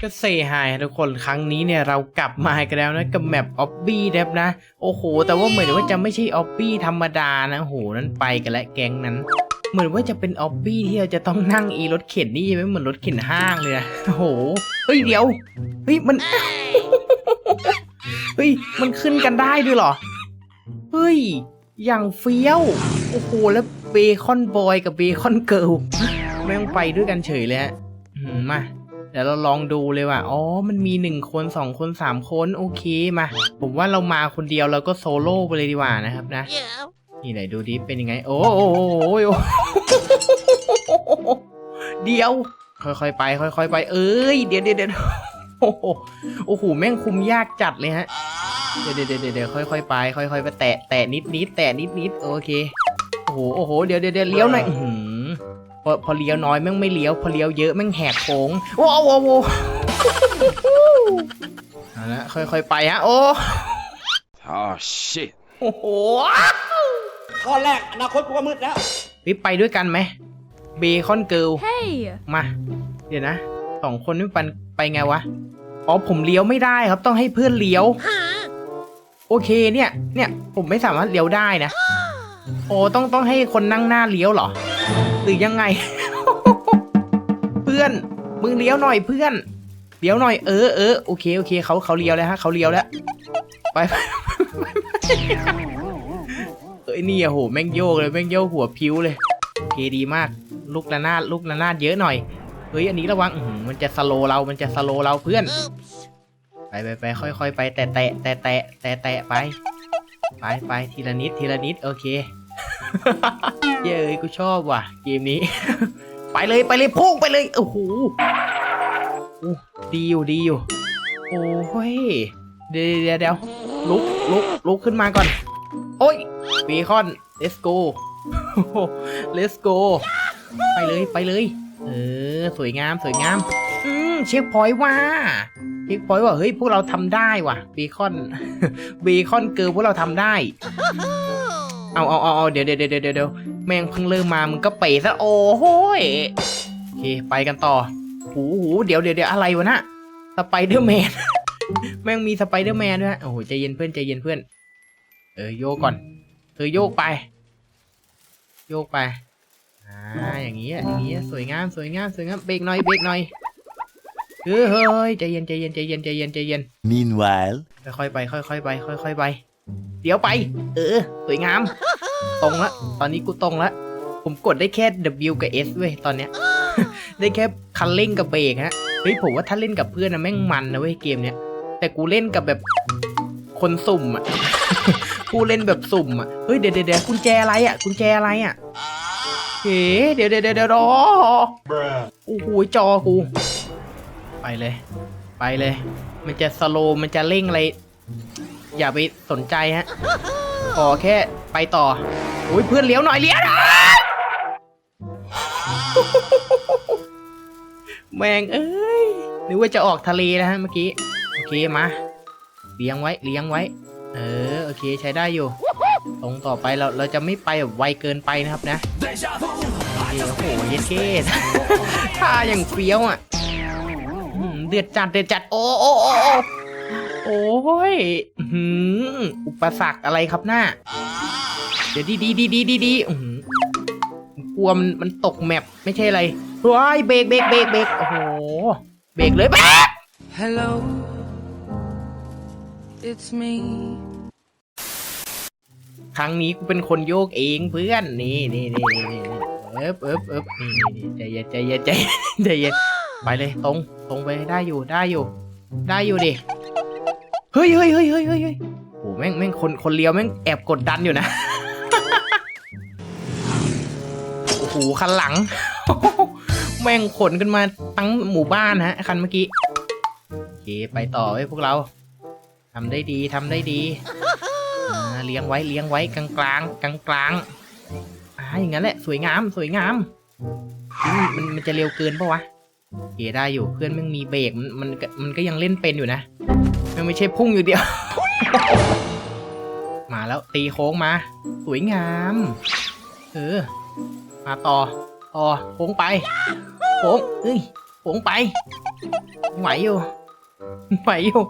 ก็เซฮายทุกคนครั้งนี้เนี่ยเรากลับมากันแล้วนะกับแมปออบบี้เดฟนะ โอ้โห แต่ว่าเหมือนว่าจะไม่ใช่ออบบี้ธรรมดานะโหนั้นไปกันและแก๊งนั้น เหมือนว่าจะเป็นออบบี้ที่เราจะต้องนั่งอีรถเข็นนี่ใช่ไหมเหมือนรถเข็นห้างเลยนะโอ้โหเฮ้ยเดี๋ยวเฮ้ยมันเฮ้ยมันขึ้นกันได้ด้วยเหรอเฮ้ยอย่างเฟี้ยวโอ้โหแล้วเบคอนบอยกับเบคอนเกิลแม่งไปด้วยกันเฉยเลยฮะมา เดี๋ยวเราลองดูเลยว่า อ๋อ มันมีหนึ่งคนสองคนสามคน โอเค มา ผมว่าเรามาคนเดียวเราก็โซโล่ไปเลยดีกว่านะครับนะ นี่ไหนดูดิ เป็นยังไง โอ้โหเดี๋ยว ค่อยๆไป ค่อยๆไป เอ้ย เดี๋ยวเดี๋ยวเดี๋ยวโอ้โห โอ้โห แม่งคุมยากจัดเลยฮะเดี๋ยวเดี๋ยวเดี๋ยวเดี๋ยวค่อยๆไป ค่อยๆไปแตะ แตะนิดนิดแตะนิดนิดโอเค โอ้โห โอ้โห เดี๋ยวเดี๋ยวเดี๋ยวเลี้ยวหน่อยอื้อหือ พอพอเลี้ยวน้อยแม่งไม่เลี้ยว พอเลี้ยวเยอะแม่งแหกโค้งว้าวว้าวว้าวเอาละค่อยๆไปฮะโอ้ Oh shit. โอ้โหข้อแรกอนาคตกูก็มืดแล้วรีบไปด้วยกันไหมเบคอนเกิล Hey! มา เดี๋ยวนะสองคนนี่ปันไปไงวะ อ๋อผมเลี้ยวไม่ได้ครับต้องให้เพื่อนเลี้ยว โอเคเนี่ย เนี่ยผมไม่สามารถเลี้ยวได้นะ โอ้ต้องต้องให้คนนั่งหน้าเลี้ยวเหรอ หรือยังไง เพื่อน มึงเลี้ยวหน่อยเพื่อน เลี้ยวหน่อยเออเออโอเคโอเคเขาเขาเลี้ยวแล้วฮะเขาเลี้ยวแล้ว ไปไปเอ้ยนี่อะโหแม่งโยกเลยแม่งโยกหัวพิ้วเลยโอเคดีมาก ลูกระนาดลูกระนาดเยอะหน่อยเฮ้ยอันนี้ระวังมันจะสโลเรา มันจะสโลเราเพื่อน ไปไปไปค่อยๆไป แต่แตะแต่แตะแต่แตะไป ไปไปทีละนิดทีละนิดโอเค เย้ยกูชอบว่ะ เกมนี้ ไปเลยไปเลยพุ่งไปเลยโอ้โหดีอยู่ดีอยู่ โอ้ยเดี๋ยวเดี๋ยวเดี๋ยวลุกลุกลุกขึ้นมาก่อน โอ้ยเบคอน let's go let's go ไปเลยไปเลย เออ สวยงามสวยงาม อืมเช็คพอยต์ว่าเช็คพอยต์ว่าเฮ้ยพวกเราทำได้ว่ะเบคอนเบคอนเกิร์ลพวกเราทำได้ เอาเอาเอาเอาเดี๋ยวเดี๋ยวเดี๋ยวเดี๋ยวเดี๋ยวแม่งเพิ่งเริ่มมามึงก็เป๋ซะโอ้โหยโอเคไปกันต่อหูหูเดี๋ยวเดี๋ยวเดี๋ยวอะไรวะนะสไปเดอร์แมนแม่งมีสไปเดอร์แมนด้วยฮะโอ้โหใจเย็นเพื่อนใจเย็นเพื่อน เออโยกก่อนเออโยกไป โยกไปอ่าอย่างนี้อะอย่างนี้อะสวยงามสวยงามสวยงามเบรกหน่อยเบรกหน่อยเฮ้ยเฮ้ยใจเย็นใจเย็นใจเย็นใจเย็นใจเย็น Meanwhile, ค่อยๆไปค่อยๆไปค่อยๆไป เดี๋ยวไป เออ สวยงาม ตรงละตอนนี้กูตรงละผมกดได้แค่ W กับ S เว้ยตอนเนี้ย ได้แค่คันเร่งกับเบรกฮะเฮ้ยผมว่าถ้าเล่นกับเพื่อนนะแม่งมันนะเว้ยเกมเนี้ยแต่กูเล่นกับแบบคนสุ่มอะ กูเล่นแบบสุ่มอะ เฮ้ยเดี๋ยวเดี๋ยวเดี๋ยวกุญแจอะไรอะกุญแจอะไรอะเฮ้เดี๋ยวเดี๋ยวเดี๋ยวเดี๋ยวรอโอ้โหจอกู ไปเลย ไปเลย มันจะสโลว์มันจะเร่งอะไร อย่าไปสนใจฮะขอแค่ไปต่อโอ้ยเพื่อนเลี้ยวหน่อยเลี้ยวหน่อยแมงเอ้ยนึกว่าจะออกทะเลนะฮะเมื่อกี้โอเคมาเลี้ยงไว้เลี้ยงไว้ เออโอเคใช้ได้อยู่ ตรงต่อไปเราเราจะไม่ไปแบบไวเกินไปนะครับนะโอ้โหเย็นเก้ท่าอย่างเฟี้ยวอะเดือดจัดเดือดจัดโอ้โอ้โอ้ อ้โอ้ยอื้อหืออุปสรรคอะไรครับหน้า เดี๋ยวดีดีดีดีดีดีอื้อหือกลัวมันมันตกแมปไม่ใช่อะไรว้ายเบรกเบรกเบรกเบรกโอ้โห เบรกเลยเบรก Hello, it's me. ครั้งนี้กูเป็นคนโยกเองเพื่อนนี่นี่นี่นี่นี่เอ๊บเอ๊บเอ๊บนี่นี่นี่ใจเย็นใจเย็นใจเย็นใจเย็นไปเลยตรงตรงไปได้อยู่ได้อยู่ ได้อยู่ดิ เฮ้ยเฮ้ยเฮ้ยเฮ้ยเฮ้ยเฮ้โอ้แม่งแม่งคนคนเลี้ยวแม่งแอบกดดันอยู่นะ โอ้โหคันหลัง แม่งขนกันมาทั้งหมู่บ้านฮะ คันเมื่อกี้ โอเค ไปต่อไว้พวกเราทำได้ดีทำได้ดีเลี้ยงไว้เลี้ยงไว้กลางกลางกลางกลางๆอ่าอย่างนั้นแหละสวยงามสวยงามมันมันจะเร็วเกินปะวะโอเคได้อยู่เพื่อนมึงมีเบรกมันมันมันก็ยังเล่นเป็นอยู่นะ มันไม่ใช่พุ่งอยู่เดียว มาแล้วตีโค้งมา สวยงาม เออ มาต่อ ต่อโค้งไป โค้งเอ้ยโค้งไปไหวอยู่ไหวอยู่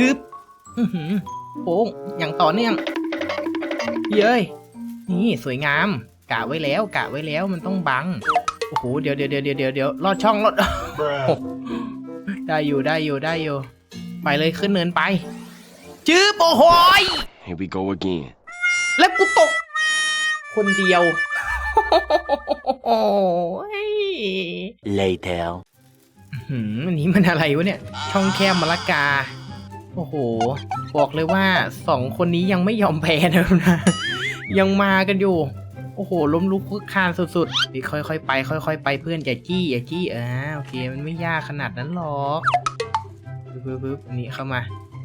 ฮึบโค้งอย่างต่อเนื่อง เย้ย นี่สวยงาม กะไว้แล้ว กะไว้แล้วมันต้องบัง โอ้โห เดี๋ยวเดี๋ยวเดี๋ยวเดี๋ยวเดี๋ยวเดี๋ยวลอดช่องลอดได้อยู่ได้อยู่ได้อยู่ ไปเลยขึ้นเนินไป จื้อโอ้โหย Here we go again. แล้วกูตก คนเดียว โอ้ย Later. หืมอันนี้มันอะไรวะเนี่ย ช่องแคบมะละกา โอ้โห บอกเลยว่าสองคนนี้ยังไม่ยอมแพ้นะนะ ยังมากันอยู่ โอ้โห ล้มลุกคลุกคลานสุดๆนี่ค่อยๆไป ค่อยๆไปเพื่อนอย่าจี้อย่าจี้อ่าโอเค มันไม่ยากขนาดนั้นหรอก ปึ๊บปึ๊บนี้เข้ามา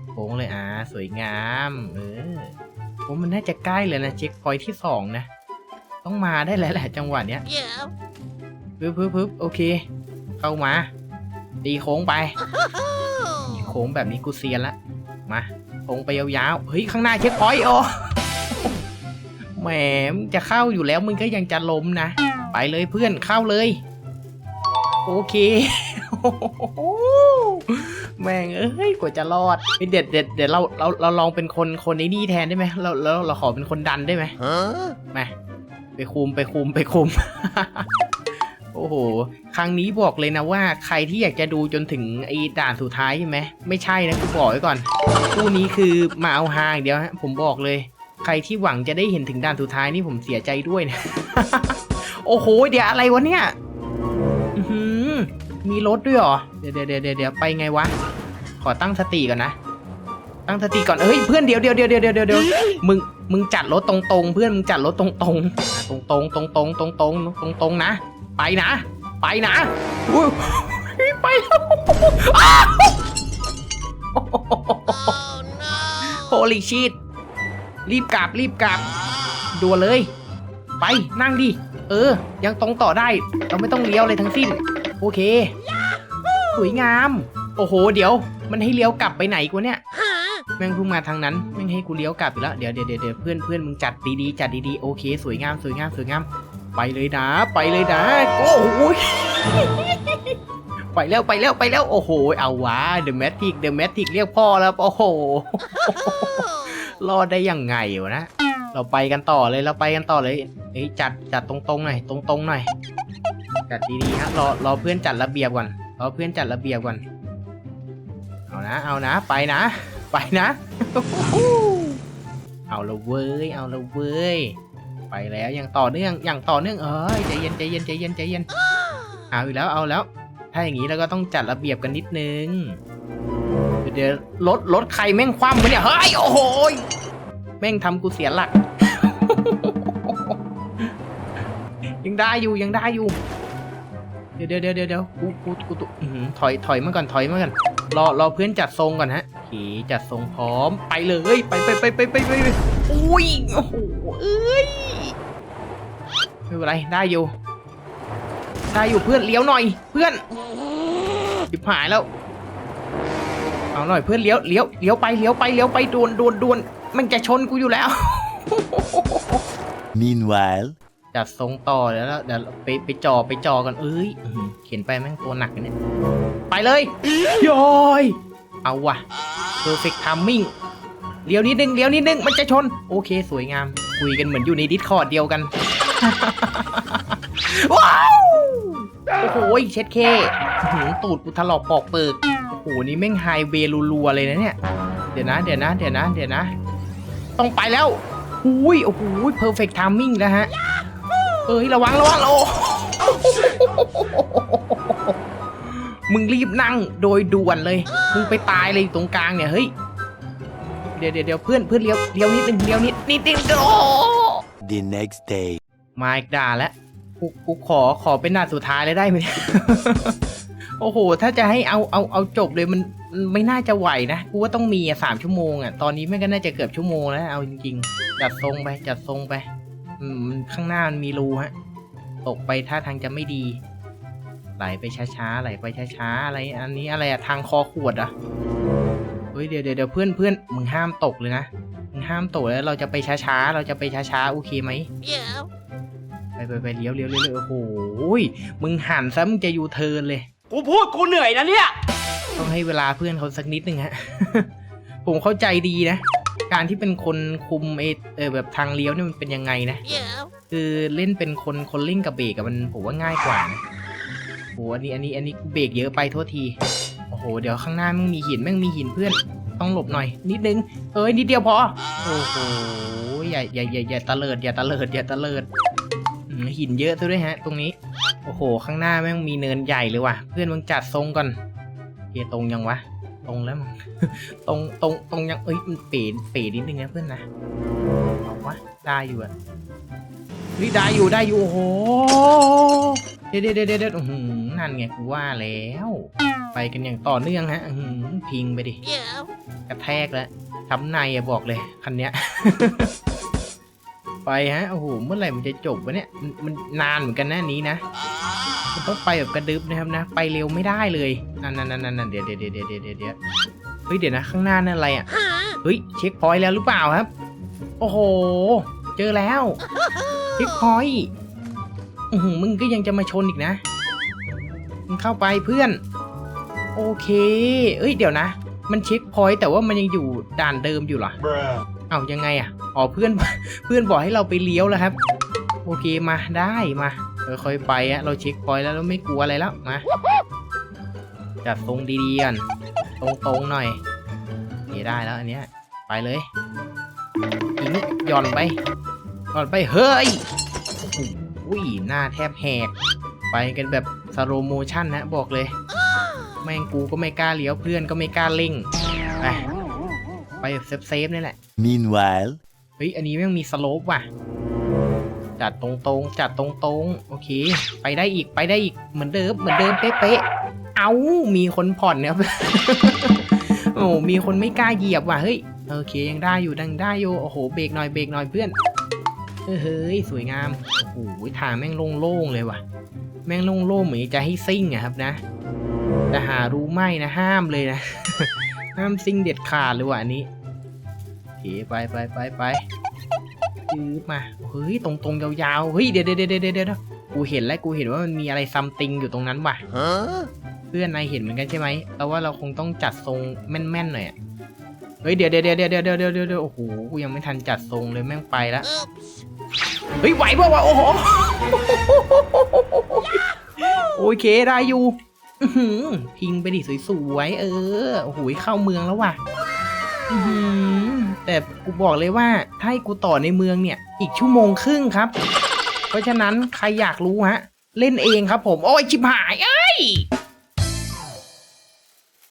โค้งเลยอ่าสวยงามเออโอ้มันน่าจะใกล้เลยนะเช็คพอยที่สองนะ ต้องมาได้แล้วแหละจังหวะเนี้ยปึ๊บปึ๊บปึ๊บโอเค เข้ามา ตีโค้งไปโค้งแบบนี้กูเซียนละมาโค้งไปยาวๆเฮ้ยข้างหน้าเช็คพอยโอแหมจะเข้าอยู่แล้วมึงก็ยังจะล้มนะ ไปเลยเพื่อนเข้าเลย โอเค แม่งเอ้ยกว่าจะรอดเฮ้ยเด็ดเด็ดเดี๋ยวเราเราเราลองเป็นคนคนในนี่แทนได้ไหมเราเราเราขอเป็นคนดันได้ไหมมาไปคุมไปคุมไปคุม โอ้โห ครั้งนี้บอกเลยนะว่าใครที่อยากจะดูจนถึงไอ้ด่านสุดท้ายใช่ไหมไม่ใช่นะกูบอกไว้ก่อนคู่นี้คือมาเอาฮาอย่างเดียวฮะผมบอกเลย ใครที่หวังจะได้เห็นถึงด่านสุดท้ายนี่ผมเสียใจด้วยนะโอ้โห เดี๋ยวอะไรวะเนี่ยอื้อหือมีรถด้วยเหรอ เดี๋ยวเดี๋ยวเดี๋ยวเดี๋ยวเดี๋ยวไปไงวะข อตั้งสติก่อนนะ ตั้งสติก่อนเฮ้ยเพื่อนเดี๋ยวเดี๋ยวเดี๋ยวเดี๋ยวเดี๋ยวเดี๋ยวมึงมึงจัดรถตรงๆเพื่อนมึงจัดรถตรงๆอะตรงๆตรงๆตรงๆตรงๆตรงๆตรงๆนะ ไปนะ ไปนะอุ้ยไปแล้วโฮลิชิตรีบกลับรีบกลับด่วเลย ไปนั่งดิ เออ ยังตรงต่อได้ เราไม่ต้องเลี้ยวเลยทั้งสิ้น โอเค สวยงาม โอ้โห เดี๋ยว มันให้เลี้ยวกลับไปไหนกูเนี่ยแม่งเพิ่งมาทางนั้นแม่งให้กูเลี้ยวกลับอีกแล้วเดี๋ยวเดี๋ยวเดี๋ยวเดี๋ยวเพื่อนเพื่อนมึงจัดดีๆจัดดีๆโอเค สวยงามสวยงามสวยงาม ไปเลยนะ ไปเลยนะโอ้โหไปแล้วไปแล้วไปแล้วโอ้โห เอาวะเดอะแมทริกเดอะแมทริกเรียกพ่อแล้วโอ้โหรอดได้ยังไงวะนะเราไปกันต่อเลยเราไปกันต่อเลยเฮ้ยจัดจัดตรงๆหน่อยตรงๆหน่อยจัดดีๆฮะรอรอเพื่อนจัดระเบียบก่อนรอเพื่อนจัดระเบียบก่อน เอานะ เอานะ ไปนะ ไปนะ เอาละเว้ย เอาละเว้ย ไปแล้วอย่างต่อเนื่อง อย่างต่อเนื่อง เอ้ยใจเย็นใจเย็นใจเย็นใจเย็น เอาอีกแล้ว เอาแล้ว ถ้าอย่างนี้เราก็ต้องจัดระเบียบกันนิดนึง เดี๋ยวรถรถใครแม่งคว่ำวะเนี่ย เฮ้ย โอ้โหแม่งทำกูเสียหลัก ยังได้อยู่ ยังได้อยู่ เดี๋ยวเดี๋ยวเดี๋ยวเดี๋ยวกู กู กูถอย ถอยมาก่อน ถอยมาก่อน รอรอเพื่อนจัดทรงก่อนฮะโอเคจัดทรงพร้อมไปเลยไปไปไปไปไปไปไปอุ้ยโอ้โหเอ้ยไม่เป็นไรได้อยู่ได้อยู่เพื่อนเลี้ยวหน่อย เพื่อนจิบหายแล้วเอาหน่อยเพื่อนเลี้ยวเลี้ยวเลี้ยวไปเลี้ยวไปเลี้ยวไปดวนดวนดวนมันจะชนกูอยู่แล้ว Meanwhile. จัดทรงต่อเดี๋ยวแล้ว เดี๋ยวไปไปจอไปจอกันเอ้ยอื้อหือเขียนไปแม่งตัวหนักอะเนี่ย ไปเลยยอย เอาว่ะ perfect timing เลี้ยวนิดนึงเลี้ยวนิดนึงมันจะชน โอเค สวยงาม คุยกันเหมือนอยู่ในดิสคอร์ดเดียวกัน ว้าว โอ้โหเช็ดเคอื้อหือตูดกูถลอกปอกเปิกโอ้โห นี่แม่งไฮเวย์รัวๆเลยนะเนี่ย เดี๋ยวนะ เดี๋ยวนะ เดี๋ยวนะ เดี๋ยวนะ ต้องไปแล้วหุยโอ้โห perfect timing แล้วฮะ เอ้ยระวังระวังโอ้มึงรีบนั่งโดยด่วนเลย มึงไปตายเลยอยู่ตรงกลางเนี่ยเฮ้ยเดี๋ยวเดี๋ยวเดี๋ยวเพื่อนเพื่อนเลี้ยวเลี้ยวนิดนึงเลี้ยวนิดนิดนึงโอ้ The next day. มาอีกด่าแล้วกูกูขอขอเป็นด่านสุดท้ายเลยได้ไหมโอ้โห ถ้าจะให้เอาเอาเอาจบเลยมันมันไม่น่าจะไหวนะ กูว่าต้องมีอะสามชั่วโมงอะ ตอนนี้แม่งก็น่าจะเกือบชั่วโมงแล้ว เอาจริงๆ จัดทรงไป จัดทรงไป อืมมันข้างหน้ามันมีรูฮะ ตกไปท่าทางจะไม่ดี ไหลไปช้าๆ ไหลไปช้าๆ อะไร อันนี้อะไรอะทางคอขวดอะเฮ้ยเดี๋ยวเดี๋ยวเดี๋ยวเพื่อนเพื่อนมึงห้ามตกเลยนะ มึงห้ามตกแล้วเราจะไปช้าๆ เราจะไปช้าๆ โอเคไหมไปไปไปเลี้ยวเลี้ยวเลี้ยวเลี้ยวโอ้โหยมึงหันซะมึงจะยูเทิร์นเลย กูพูดกูเหนื่อยนะเนี่ย ต้องให้เวลาเพื่อนเขาสักนิดนึงฮะ ผมเข้าใจดีนะ การที่เป็นคนคุมเอเออแบบทางเลี้ยวเนี่ยมันเป็นยังไงนะ คือเล่นเป็นคนคนเล่นกับเบรกอะมันผมว่าง่ายกว่านะโหอันนี้อันนี้อันนี้เบรกเยอะไปโทษที โอ้โห เดี๋ยวข้างหน้าแม่งมีหินแม่งมีหินเพื่อน ต้องหลบหน่อย นิดนึง เอ้ยนิดเดียวพอ โอ้โห อย่าอย่าอย่าอย่าตะเลิดอย่าตะเลิดอย่าตะเลิดอืมหินเยอะซะด้วยฮะ ตรงนี้ โอ้โห ข้างหน้าแม่งมีเนินใหญ่เลยว่ะ เพื่อนมึงจัดทรงก่อนเฮียตรงยังวะ ตรงแล้วมึงตรงตรงตรงยังเอ้ยมันเป๋เป๋นิดนึงนะเพื่อนนะเอาวะได้อยู่อะเฮ้ยได้อยู่ได้อยู่โอ้โหเดี๋ยวเดี๋ยวเดี๋ยวเดี๋ยวอื้อหือนั่นไงกูว่าแล้ว ไปกันอย่างต่อเนื่องฮะหือพิงไปดิกระแทกแล้วช้ำในอะบอกเลยคันเนี้ยไปฮะโอ้โหเมื่อไหร่มันจะจบวะเนี่ยมันนานเหมือนกันนะอันนี้นะ มันต้องไปแบบกระดึบนะครับนะ ไปเร็วไม่ได้เลยนั่นนั่นนั่นนั่นเดี๋ยวเดี๋ยวเดี๋ยวเดี๋ยวเดี๋ยวเดี๋ยวเฮ้ยเดี๋ยวนะข้างหน้านั่นอะไรอะเฮ้ยเช็คพอยต์แล้วหรือเปล่าครับ โอ้โห เจอแล้วเช็คพอยต์อือหือมึงก็ยังจะมาชนอีกนะมึงเข้าไปเพื่อน โอเคเอ้ยเดี๋ยวนะ มันเช็คพอยต์แต่ว่ามันยังอยู่ด่านเดิมอยู่เหรอเอ้ายังไงอะอ๋อเพื่อนเพื่อนบอกให้เราไปเลี้ยวแล้วครับ โอเคมาได้มา ค่อยๆไปอะเราเช็คพอยต์แล้วเราไม่กลัวอะไรแล้วมาจัดตรงดีๆกันตรงๆหน่อยนี่ได้แล้วอันเนี้ยไปเลยทิ้งหย่อนไปหย่อนไปเฮ้ยโอ้โหหน้าแทบแหก ไปกันแบบสโลโมชั่นนะบอกเลย แม่งกูก็ไม่กล้าเลี้ยวเพื่อนก็ไม่กล้าเร่งไปไปแบบเซฟๆนี่แหละ Meanwhile. เฮ้ยอันนี้แม่งมีสโลปว่ะ จัดตรงๆ จัดตรงๆ โอเค ไปได้อีกไปได้อีกเหมือนเดิมเหมือนเดิมเป๊ะๆ เอามีคนผ่อนเนี่ยครับโอ้มีคนไม่กล้าเหยียบว่ะเฮ้ยโอเคยังได้อยู่ดังได้อยู่โอ้โหเบรกหน่อยเบรกหน่อยเพื่อนเออเฮ้ยสวยงามโอ้โหทางแม่งโล่งๆเลยว่ะ แม่งโล่งๆเหมือนจะให้ซิ่งอะครับนะแต่หารู้ไม่นะห้ามเลยนะห้ามซิ่งเด็ดขาดเลยว่ะอันนี้โอเคไปไปไปไป ปื๊บมาเฮ้ยตรงๆยาวๆเฮ้ยเดี๋ยวเดี๋ยวเดี๋ยวเดี๋ยวกูเห็นแล้วกูเห็นว่ามันมีอะไรซัมติงอยู่ตรงนั้นว่ะเพื่อนนายเห็นเหมือนกันใช่ไหมแราว่าเราคงต้องจัดทรงแม่นๆหน่อยเฮ้ยเดี๋ยวเดี๋ยวเดี๋ยวเดี๋ยวเดี๋ยวเดี๋ยวเดี๋ยวโอ้โหกูยังไม่ทันจัดทรงเลยแม่งไปละเฮ้ยไหวป่าวะโอ้โหโอเคได้อยู่พิงไปดิสวยๆเออโอ้โหเข้าเมืองแล้วว่ะ แต่กูบอกเลยว่าถ้าให้กูต่อในเมืองเนี่ย อีกชั่วโมงครึ่งครับ เพราะฉะนั้นใครอยากรู้ฮะ เล่นเองครับผม โอ้ยชิบหายเอ้ย